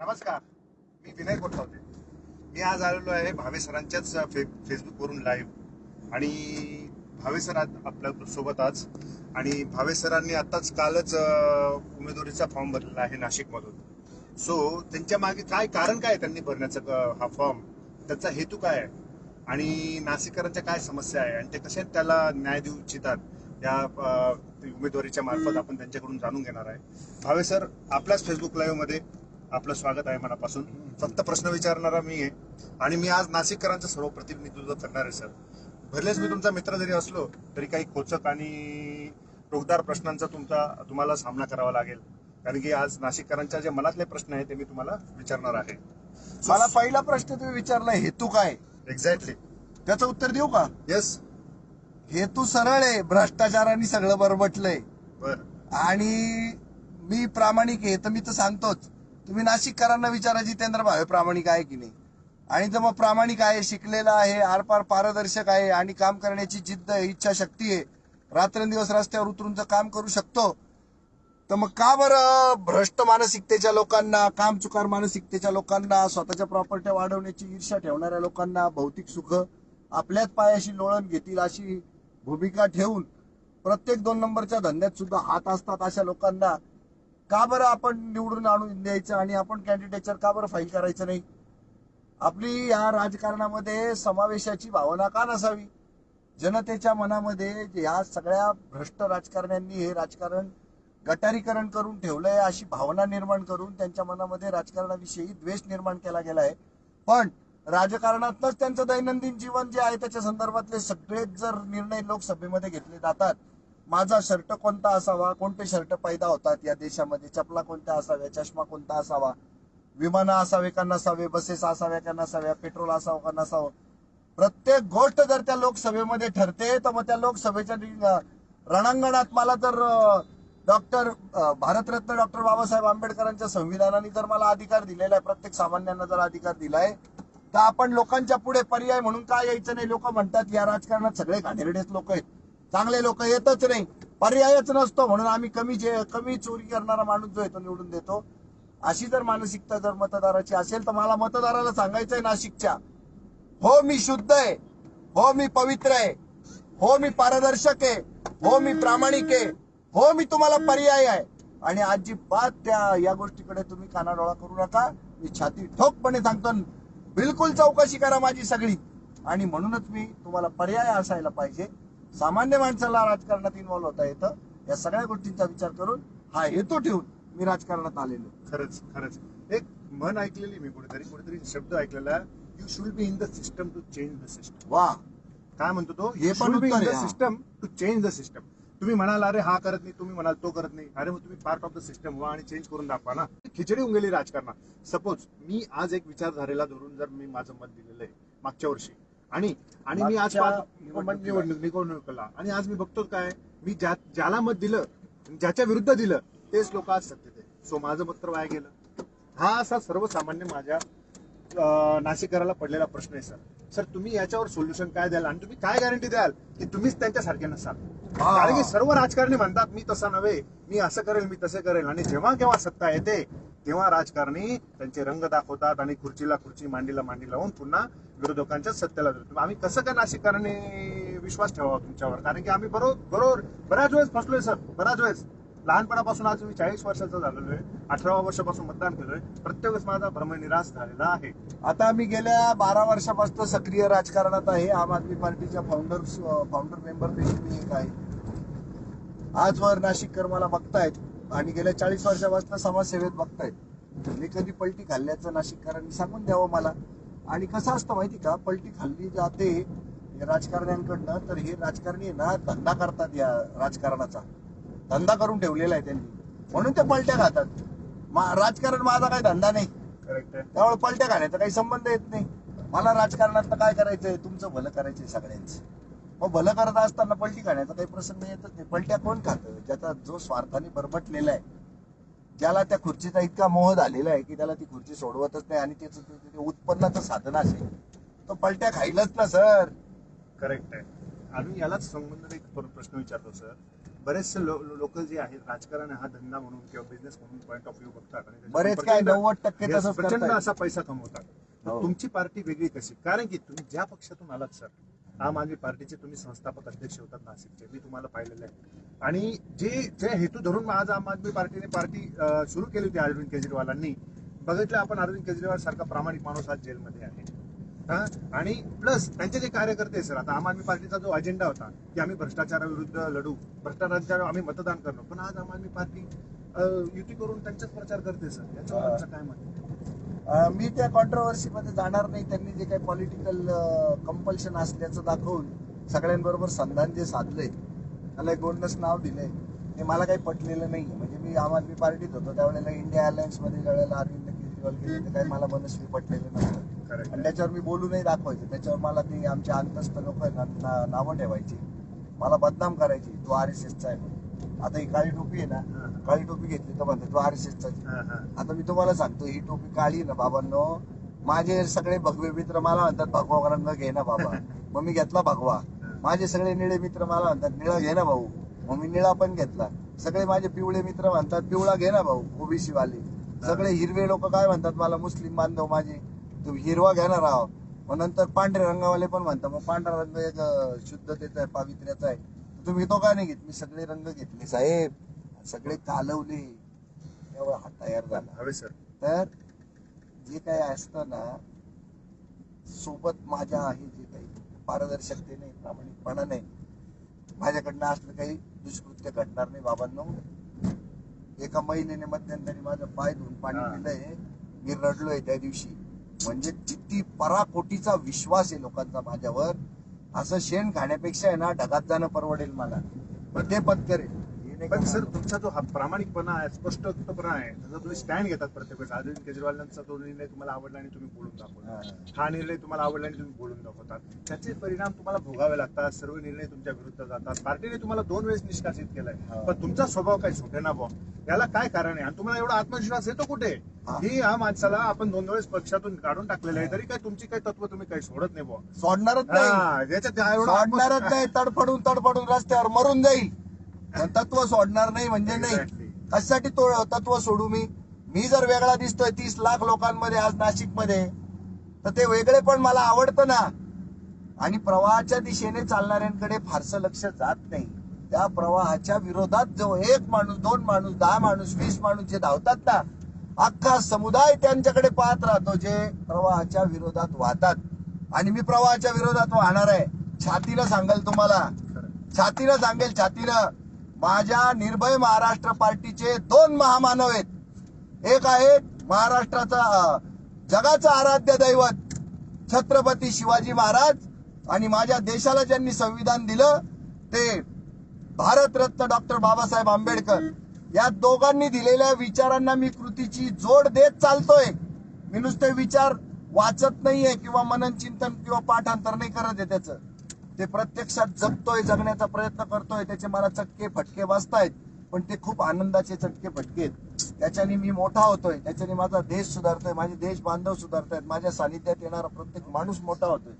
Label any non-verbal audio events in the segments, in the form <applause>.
नमस्कार मी विनय कोठावते. मी आज आलेलो आहे भावे सरांच्याच फे फेसबुकवरून लाईव्ह आणि भावे सर आज आपल्यासोबत आज. आणि भावे सरांनी आताच कालच उमेदवारीचा फॉर्म भरलेला आहे नाशिकमधून. सो त्यांच्या मागे काय कारण काय त्यांनी भरण्याचं हा फॉर्म त्याचा हेतू काय आहे? आणि नाशिककरांच्या काय समस्या आहे? आणि ते कसे त्याला न्याय देऊ इच्छितात? या उमेदवारीच्या मार्फत आपण त्यांच्याकडून जाणून घेणार आहे. भावे सर आपल्याच फेसबुक लाईव्हमध्ये आपलं स्वागत आहे मनापासून. फक्त प्रश्न विचारणारा मी आहे. आणि मी आज नाशिककरांचं सर्व प्रतिनिधित्व करणार आहे सर. भरलेच मी तुमचा मित्र जरी असलो तरी काही खोचक आणि टोकदार प्रश्नांचा तुमचा तुम्हाला सामना करावा लागेल. कारण की आज नाशिककरांच्या जे मनातले प्रश्न आहेत ते मी तुम्हाला विचारणार आहे. मला पहिला प्रश्न तुम्ही विचारला हेतू काय? एक्झॅक्टली त्याचं उत्तर देऊ का? येस हेतू सरळ आहे भ्रष्टाचाराने सगळं बरबटलंय. बर. आणि मी प्रामाणिक आहे तर मी तर सांगतोच. तुम्ही नाशिककरांना विचारा जितेंद्र भावे प्रामाणिक आहे की नाही. आणि तर मग प्रामाणिक आहे शिकलेला आहे आरपार पारदर्शक आहे आणि काम करण्याची जिद्द आहे, इच्छाशक्ती आहे रात्रंदिवस रस्त्यावर उतरून जर काम करू शकतो तर मग का बरं भ्रष्ट मानसिकतेच्या लोकांना कामचुकार मानसिकतेच्या लोकांना स्वतःच्या प्रॉपर्ट्या वाढवण्याची ईर्षा ठेवणाऱ्या लोकांना भौतिक सुख आपल्याच पायाशी लोळण घेतील अशी भूमिका ठेवून प्रत्येक दोन नंबरच्या धंद्यात सुद्धा हात असतात अशा लोकांना का बरं आपण निवडून आणून द्यायचं आणि आपण कॅन्डिडेटवर का बरं फाईल करायचं नाही? आपली या राजकारणामध्ये समावेशाची भावना का नसावी? जनतेच्या मनामध्ये या सगळ्या भ्रष्ट राजकारण्यांनी हे राजकारण गटारीकरण करून ठेवलंय अशी भावना निर्माण करून त्यांच्या मनामध्ये राजकारणाविषयी द्वेष निर्माण केला गेला आहे. पण राजकारणातच त्यांचं दैनंदिन जीवन जे आहे त्याच्या संदर्भातले सगळेच जर निर्णय लोकसभेमध्ये घेतले जातात माझा शर्ट कोणता असावा? कोणते शर्ट पैदा होतात या देशामध्ये? चपला कोणत्या असाव्या? चष्मा कोणता असावा? विमानं असावे का नसावे? बसेस असाव्या का नसाव्या? पेट्रोल असावं का नसावं? प्रत्येक गोष्ट जर त्या लोकसभेमध्ये ठरते तर मग त्या लोकसभेच्या रणांगणात मला जर डॉक्टर भारतरत्न डॉक्टर बाबासाहेब आंबेडकरांच्या संविधानाने जर मला अधिकार दिलेला आहे प्रत्येक सामान्यांना जर अधिकार दिलाय तर आपण लोकांच्या पुढे पर्याय म्हणून काय यायचं नाही. लोक म्हणतात या राजकारणात सगळे घाणेरडेच लोक आहेत. चांगले लोक येतच नाही. पर्यायच नसतो म्हणून आम्ही कमी जे कमी चोरी करणारा माणूस जो आहे तो निवडून देतो. अशी जर मानसिकता जर मतदाराची असेल तर मला मतदाराला सांगायचंय नाशिकच्या. हो मी शुद्ध आहे. हो मी पवित्र आहे. हो मी पारदर्शक आहे. हो मी प्रामाणिक आहे. हो मी तुम्हाला पर्याय आहे. आणि अजिबात त्या या गोष्टीकडे तुम्ही कानाडोळा करू नका. मी छाती ठोकपणे सांगतो. बिलकुल चौकशी करा माझी सगळी. आणि म्हणूनच मी तुम्हाला पर्याय असायला पाहिजे. सामान्य माणसाला राजकारणात इन्व्हॉल्व होता येतं. या सगळ्या गोष्टींचा विचार करून हा हेतू ठेवून मी राजकारणात आलेलो. खरंच खरंच. एक म्हण ऐकलेली मी कुठेतरी कुठेतरी शब्द ऐकलेला you should be in the system to change the system वा. काय म्हणतो तो? हे पण उत्तर आहे, हा. System to change the system तुम्ही म्हणाल अरे हा करत नाही तुम्ही म्हणाल तो करत नाही. अरे मग तुम्ही पार्ट ऑफ द सिस्टम व्हा आणि चेंज करून दाखवा ना. खिचडी होऊन गेली राजकारणात. सपोज मी आज एक विचारधारेला धरून जर मी माझं मत दिलेलं आहे मागच्या वर्षी. आणि आणि मी आज. निवडणूक निवडणुकीला. आणि आज मी बघतो काय मी ज्या ज्याला मत दिलं ज्याच्या विरुद्ध दिलं तेच लोक आज सत्तेत आहे सो माझं मत तर वाया गेलं. हा असा सर्वसामान्य माझ्या नाशिककराला पडलेला प्रश्न आहे सर. सर तुम्ही याच्यावर सोल्युशन काय द्याल? आणि तुम्ही काय गॅरंटी द्याल? की तुम्हीच त्यांच्यासारखे नसाल. कारण की सर्व राजकारणी म्हणतात मी तसा नव्हे मी असं करेल मी तसं करेल. आणि जेव्हा केव्हा सत्ता येते तेव्हा राजकारणी त्यांचे रंग दाखवतात आणि खुर्चीला खुर्ची मांडीला मांडी लावून पुन्हा विरोधकांच्याच सत्तेला जातो आम्ही कसं काय नाशिककरांनी विश्वास ठेवावा तुमच्यावर? कारण की आम्ही बरोबर बरोबर बऱ्याच वेळेस फसलोय सर बऱ्याच वेळेस. लहानपणापासून आज मी चाळीस वर्षाचा झालेलो आहे. अठरा वर्षापासून मतदान केलोय प्रत्येक वेळेस माझा भ्रमनिराश झालेला आहे. आता मी गेल्या बारा वर्षापासून सक्रिय राजकारणात आहे. आम आदमी पार्टीच्या फाउंडर फाउंडर मेंबर पैकी मी एक आहे. आजवर नाशिककर मला बघतायत. आणि गेल्या चाळीस वर्षापासून समाजसेवेत बघतायत. मी कधी पलटी खाल्ल्याचं नाशिककरांनी सांगून द्यावं मला. आणि कसं असतं माहिती का? पलटी खाल्ली जाते राजकारण्यांकडनं तर हे राजकारणी आहे ना धंदा करतात या राजकारणाचा. धंदा करून ठेवलेला आहे त्यांनी. म्हणून ते पलट्या खातात. मा- राजकारण माझा काही धंदा नाही. करेक्ट आहे. त्यामुळे पलट्या खाण्याचा काही संबंध येत नाही. मला राजकारणात काय करायचंय? तुमचं भलं करायचंय सगळ्यांचं. मग भलं करत असताना पलटी खाण्याचा काही प्रसंग येतच नाही. पलट्या कोण खातं? ज्याचा जो स्वार्थाने बरबटलेला आहे ज्याला त्या खुर्चीचा इतका मोह झालेला आहे की त्याला ती खुर्ची सोडवतच नाही आणि त्याचं ते- ते उत्पन्नाचं साधन असेल तो पलट्या खाईलच ना सर. करेक्ट आहे. आणि यालाच संबंधित एक पर- प्रश्न विचारतो सर. बरेचसे लोक जे आहेत राजकारण हा धंदा म्हणून किंवा बिझनेस म्हणून पॉईंट ऑफ व्ह्यू बघतात बरेच काय नव्वद टक्के प्रचंड. असा पैसा कमवतात हो. तुमची पार्टी वेगळी कशी कारण की तुम्ही ज्या पक्षातून आलात सर आम आदमी पार्टीचे तुम्ही संस्थापक अध्यक्ष होतात नाशिकचे मी तुम्हाला पाहिलेलं आहे आणि जे जे हेतू धरून आज आम आदमी पार्टीने पार्टी सुरू केली होती अरविंद केजरीवालांनी बघितलं आपण अरविंद केजरीवाल सारखा प्रामाणिक माणूस आज जेलमध्ये आहे? आणि प्लस त्यांचे जे कार्यकर्ते सर आता आम आदमी पार्टीचा जो अजेंडा होता की आम्ही भ्रष्टाचाराविरुद्ध लढू भ्रष्टाचारावर आम्ही मतदान करणार पण आज आम आदमी पार्टी युती करून त्यांचाच प्रचार करते सर याच्यावर हा. तुमचं काय मत मी त्या कॉन्ट्रोवर्सी मध्ये जाणार नाही त्यांनी जे काही पॉलिटिकल कंपल्शन असल्याचं दाखवून सगळ्यांबरोबर संधान जे साधलंय. त्याला एक गोंडस नाव दिलंय. ते मला काही पटलेलं नाही म्हणजे मी आम आदमी पार्टीत होतो त्यावेळेला इंडिया अलायन्समध्ये ज्यावेळेला अरविंद केजरीवाल गेले ते काही मला मनस्वी पटलेलं नव्हतं. आणि त्याच्यावर मी बोलू नाही दाखवायचे. त्याच्यावर मला ते आमचे अंतस्थ लोक नावं ठेवायची. मला बदनाम करायची तू आर एस एसचा आहे. आता ही काळी टोपी आहे ना. काळी टोपी घेतली तर म्हणते तू आर एस एसचा. आता मी तुम्हाला सांगतो ही टोपी काळी ना बाबांनो. माझे सगळे भगवे मित्र मला म्हणतात भगवा रंग घे ना बाबा. मग मी घेतला भगवा. माझे सगळे निळे मित्र मला म्हणतात निळा घे ना भाऊ. मग मी निळा पण घेतला. सगळे माझे पिवळे मित्र म्हणतात पिवळा घे ना भाऊ ओबीसी वाले सगळे हिरवे लोक काय म्हणतात मला मुस्लिम बांधव माझे. तुम्ही हिरवा घेणार राव मग नंतर पांढरे रंगावाले पण म्हणतात. मग पांढरा रंग एक शुद्धतेचा आहे पावित्र्याचा आहे. तुम्ही तो काय नाही घेत? मी सगळे रंग घेतले साहेब. सगळे कालवले तेव्हा हा तयार झाला. हवे सर. तर जे काही असतं ना सोबत माझ्या आहे जे काही. पारदर्शकतेने प्रामाणिकपणाने. माझ्याकडनं असलं काही दुष्कृत्य घडणार नाही बाबांनो. एका महिलेने मध्यंतरी माझं पाय धुवून पाणी. पिलंय. मी रडलोय त्या दिवशी. म्हणजे किती पराकोटीचा विश्वास आहे लोकांचा माझ्यावर. असं शेण खाण्यापेक्षा आहे ना ढगात जाणं परवडेल मला. पण ते पत्करेल. पण सर. तुमचा जो हा प्रामाणिकपणा आहे स्पष्टपणा आहे त्याचा तुम्ही स्टँड घेतात प्रत्येक वेळेस. अरविंद केजरीवालांचा तो निर्णय तुम्हाला आवडला आणि तुम्ही बोलून दाखवला हा. निर्णय तुम्हाला आवडला आणि तुम्ही बोलून दाखवतात त्याचे परिणाम तुम्हाला भोगावे लागतात. सर्व निर्णय तुमच्या विरुद्ध जातात. पार्टीने तुम्हाला दोन वेळेस निष्कासित केलाय. पण तुमचा स्वभाव काही सुटे ना बुवा. याला काय कारण आहे? आणि तुम्हाला एवढा आत्मविश्वास येतो कुठे? हा. या माणसाला आपण दोन वेळेस पक्षातून काढून टाकलेलं आहे. तरी काय तुमची काही तत्व तुम्ही काही सोडत नाही बुवा. सोडणारच नाही. तडफडून तडफडून रस्त्यावर मरून जाईल. तत्व सोडणार नाही म्हणजे नाही. कशासाठी तो तत्व सोडू मी? मी जर वेगळा दिसतोय तीस लाख लोकांमध्ये आज नाशिकमध्ये तर ते वेगळे पण मला आवडतं ना. आणि प्रवाहाच्या दिशेने चालणाऱ्यांकडे फारसं लक्ष जात नाही. त्या प्रवाहाच्या विरोधात जो एक माणूस दोन माणूस दहा माणूस वीस माणूस जे धावतात ना अख्खा समुदाय त्यांच्याकडे पाहत राहतो जे प्रवाहाच्या विरोधात वाहतात. आणि मी प्रवाहाच्या विरोधात वाहणार आहे. छातीनं सांगेल तुम्हाला. छातीनं सांगेल छातीनं. माझ्या निर्भय महाराष्ट्र पार्टीचे दोन महामानव आहेत. एक आहे महाराष्ट्राचा जगाचं आराध्य दैवत छत्रपती शिवाजी महाराज आणि माझ्या देशाला ज्यांनी संविधान दिलं ते भारतरत्न डॉक्टर बाबासाहेब आंबेडकर. या दोघांनी दिलेल्या विचारांना मी कृतीची जोड देत चालतोय. मी नुसते विचार वाचत नाहीये किंवा मनन चिंतन किंवा पाठांतर नाही करत आहे त्याचं. ते प्रत्यक्षात जगतोय जगण्याचा प्रयत्न करतोय त्याचे मला चटके फटके वाजतायत पण ते खूप आनंदाचे चटके फटके आहेत. त्याच्याने मी मोठा होतोय त्याच्याने माझा देश सुधारतोय माझे देश बांधव सुधारतायत माझ्या सानिध्यात येणारा प्रत्येक माणूस मोठा होतोय.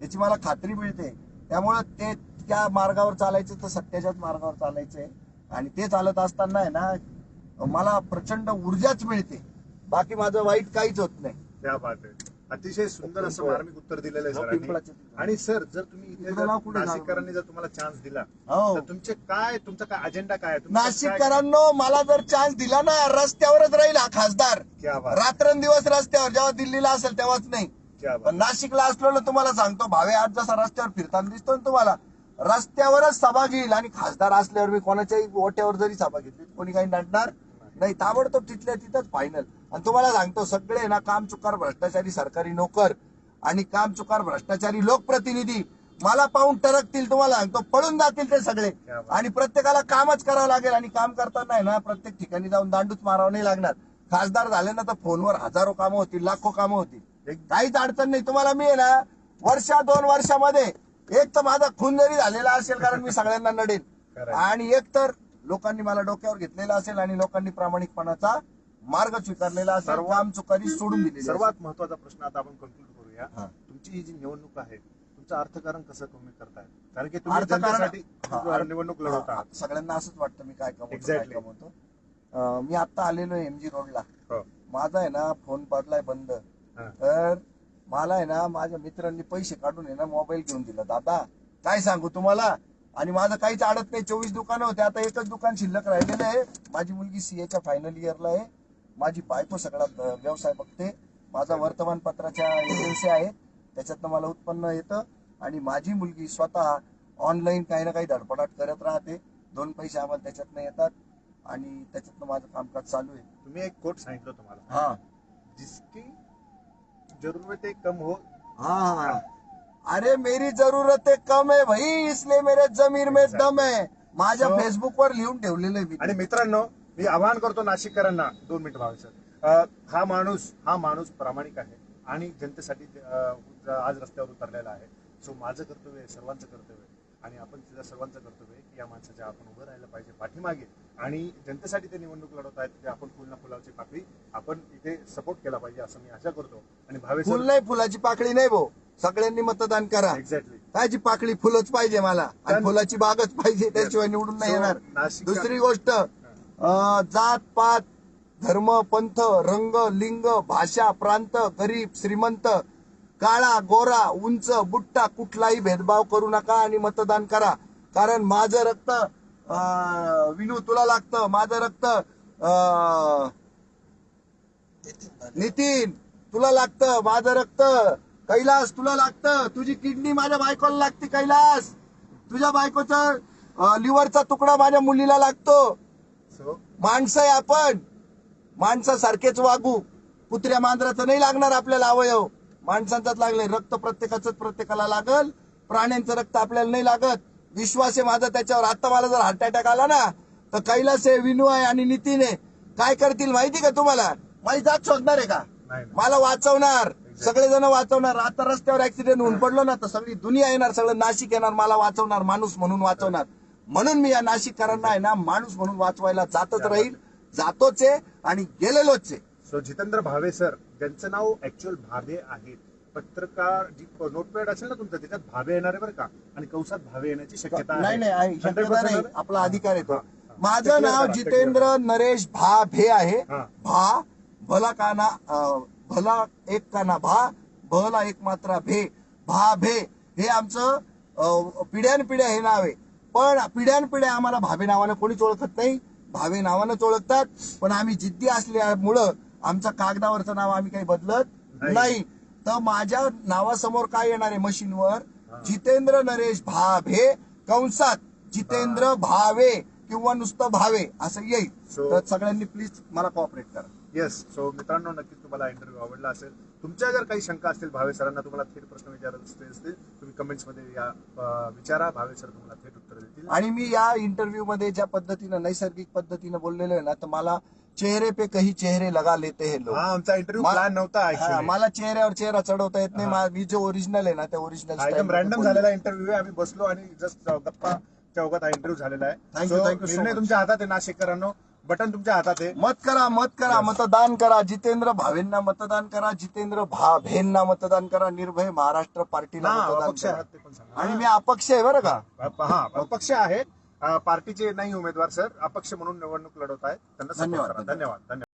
याची मला खात्री मिळते. त्यामुळं ते त्या मार्गावर चालायचं तर सत्याच्याच मार्गावर चालायचंय. आणि ते चालत असताना आहे ना मला प्रचंड ऊर्जाच मिळते. बाकी माझं वाईट काहीच होत नाही. त्या बात अतिशय सुंदर असं मार्मिक उत्तर दिलेलं आहे हो, सरांनी. तिथे. आणि सर जर तुम्ही इथे जर? नाशिककरांनी जर तुम्हाला चान्स दिला हो. तर तुमचे काय तुमचा काय अजेंडा काय नाशिककरांनो मला जर चान्स दिला ना रस्त्यावरच राहील हा खासदार. क्या बात. रात्रंदिवस रस्त्यावर जेव्हा दिल्लीला असेल तेव्हाच नाही. पण नाशिकला असलो ना तुम्हाला सांगतो भावे आज जसा रस्त्यावर फिरताना दिसतो ना तुम्हाला रस्त्यावरच सभा घेईल आणि खासदार असल्यावर मी कोणाच्याही ओट्यावर जरी सभा घेतली कोणी काही नडणार नाही. ताबडतोब तिथल्या तिथंच फायनल आणि तुम्हाला सांगतो सगळे ना काम चुकार भ्रष्टाचारी सरकारी नोकर आणि काम चुकार भ्रष्टाचारी लोकप्रतिनिधी मला पाहून टरकतील तुम्हाला सांगतो पळून जातील ते सगळे. आणि प्रत्येकाला कामच करावं लागेल आणि काम करताना आहे ना प्रत्येक ठिकाणी जाऊन दांडूच मारावं नाही लागणार. खासदार झाले ना तर फोनवर हजारो कामं होतील लाखो कामं होतील. एक- काहीच अडचण नाही. तुम्हाला मी आहे ना वर्षा दोन वर्षामध्ये एक तर माझा खून जरी झालेला असेल कारण मी सगळ्यांना नडेल. <laughs> आणि एक तर लोकांनी मला डोक्यावर घेतलेला असेल आणि लोकांनी प्रामाणिकपणाचा मार्ग स्वीकारलेला असेल सर्वात- काम चुकारी सोडून असेल. सर्वात महत्त्वाचा प्रश्न आता आपण कन्क्लूड करूया. हा. तुमची ही जी निवडणूक आहे तुमच्या याचं अर्थकारण कसं तुम्ही करताय? कारण की तुम्ही अर्थकारण- जनतेसाठी हा, अर्थ- निवडणूक लढवता. सगळ्यांना असंच वाटतं मी काय कमवतो काय Exactly. कमवतो. अं, मी आता आलेलो आहे एमजी रोडला हो. माझा आहे ना फोन पडलाय बंद. हा. तर मला आहे ना माझ्या मित्रांनी पैसे काढून आहे ना मोबाईल घेऊन दिला. दादा काय सांगू तुम्हाला? आणि माझं काहीच अडत नाही. चोवीस दुकानं होते आता एकच दुकान शिल्लक राहिलेलं आहे. माझी मुलगी सीएच्या फायनल इयरला आहे. माझी बायको सगळा व्यवसाय बघते. माझा वर्तमानपत्राच्या एजन्सी आहेत त्याच्यातनं मला उत्पन्न येतं. आणि माझी मुलगी स्वतः ऑनलाईन काही ना काही धडपडाट करत राहते. दोन पैसे आम्हाला त्याच्यातनं येतात. आणि त्याच्यातनं माझं कामकाज चालू आहे. तुम्ही एक कोट सांगितलं तुम्हाला हा. जिसकी जरूरत है कम हो. हाँ. अरे मेरी जरूरत है कम है भाई. इसलिए मेरे जमीन में दम है माझ्या फेसबुकवर लिहून ठेवलेलं आहे मी. आणि मित्रांनो मी आवाहन करतो नाशिककरांना दोन मिनिट भावे सर. हा माणूस हा माणूस प्रामाणिक आहे आणि जनतेसाठी आज रस्त्यावर उतरलेला आहे. सो माझं कर्तव्य आहे सर्वांचं कर्तव्य आहे. आणि आपण तिथं सर्वांचं कर्तव्य आहे की या माणसाच्या आपण उभं राहायला पाहिजे पाठीमागे. आणि जनतेसाठी ते निवडणूक लढवत आहेत की आपण फुल ना फुलाची पाकळी आपण इथे सपोर्ट केला पाहिजे असं मी आशा करतो. आणि भावे फुल नाही फुलाची पाकळी नाही भाऊ. सगळ्यांनी मतदान करा. एक्झॅक्टली कायची पाकळी फुलच पाहिजे मला. आणि फुलाची बागच पाहिजे त्याशिवाय निवडून नाही येणार. नाशिक- दुसरी गोष्ट जात पात धर्म पंथ रंग लिंग भाषा प्रांत गरीब श्रीमंत काळा गोरा उंच बुट्टा कुठलाही भेदभाव करू नका आणि मतदान करा. कारण माझं रक्त विनू तुला लागतं. माझं रक्त नितीन तुला लागतं. माझं रक्त कैलास तुला लागतं. तुझी किडनी माझ्या बायकोला लागते कैलास. तुझ्या बायकोचा लिव्हरचा तुकडा माझ्या मुलीला लागतो. माणसं आहे आपण. माणसासारखेच वागू. कुत्र्या मांजराचं नाही लागणार आपल्याला अवयव. माणसांचाच लागले रक्त प्रत्येकाच प्रत्येकाला लागल. प्राण्यांचं रक्त आपल्याला नाही लागत. विश्वास आहे माझा त्याच्यावर. आता मला जर हार्ट अटॅक आला ना तर कैलास आहे विनू आहे आणि नितीन आहे. काय करतील माहिती का तुम्हाला? माझी जात शोधणार आहे का. मला वाचवणार. सगळेजण वाचवणार. आता रस्त्यावर ऍक्सिडेंट होऊन पडलो ना तर सगळी दुनिया येणार. सगळं नाशिक येणार. मला वाचवणार. माणूस म्हणून वाचवणार. म्हणून मी या नाशिककरांना आहे ना माणूस म्हणून वाचवायला जातच राहील. जातोच आहे आणि गेलेलोच आहे. सो जितेंद्र भावे सर ज्यांचं नाव ऍक्च्युअल भावे आहे. पत्रकार जी नोटपॅड असेल ना तुमचं त्याच्यात भावे येणार आहे बरं का? आणि कौसात भावे येण्याची शक्यता नाही नाही आहे. 100% शक्यता नाही? आपला अधिकार येतो. माझं नाव जितेंद्र नरेश भा भे आहे. भा भला काना भला एक काना भा भला एक मात्रा भे भा भे हे आमचं पिढ्यानपिढ्या हे नाव आहे. पण पिढ्यानपिढ्या आम्हाला भावे नावानं कोणीच ओळखत नाही. भावे नावानंच ओळखतात. पण आम्ही जिद्दी असल्यामुळं आमचं कागदावरचं नाव आम्ही काही बदलत नाही. तर माझ्या नावासमोर काय येणार आहे मशीनवर? जितेंद्र नरेश भाभे कंसात जितेंद्र भावे किंवा नुसतं भावे असं येईल. So- तर सगळ्यांनी प्लीज मला कॉपरेट करा. येस सो मित्रांनो नक्कीच तुम्हाला इंटरव्ह्यू आवडला असेल. तुमच्या जर काही शंका असतील भावे सरांना तुम्हाला थेट प्रश्न विचारायचे असतील तुम्ही कमेंट्समध्ये या अं, विचारा. भावे सर तुम्हाला थेट आणि मी या इंटरव्ह्यू मध्ये ज्या पद्धतीनं नैसर्गिक पद्धतीनं बोललेलो आहे ना तर मला चेहरे पे काही चेहरे लगा लेते हे लोक आमचा इंटरव्ह्यू प्लॅन नव्हता मला चेहऱ्यावर चेहरा चढवता येत नाही. मा- जो ओरिजिनल आहे ना त्या ओरिजिनल रॅन्डम झालेला इंटरव्ह्यू आहे. आम्ही बसलो आणि जस्ट गप्पा चौकात हा इंटरव्ह्यू झालेला आहे. तुमच्या हातात आहे नाशिककरांनो बटन तुमच्या हातात आहे. मत करा मत करा. मतदान करा. जितेंद्र भावेंना मतदान करा. जितेंद्र भाभेंना मतदान करा. निर्भय महाराष्ट्र पार्टीला हा मतदान अपक्ष करा. आहात ते पण सांगा. आणि मी अपक्ष आहे बरं का? हा हा अपक्ष आहेत. अं, पार्टीचे नाही उमेदवार सर. अपक्ष म्हणून निवडणूक लढवत आहेत. त्यांना support धन्यवाद, करा. धन्यवाद. धन्यवाद धन्यवाद.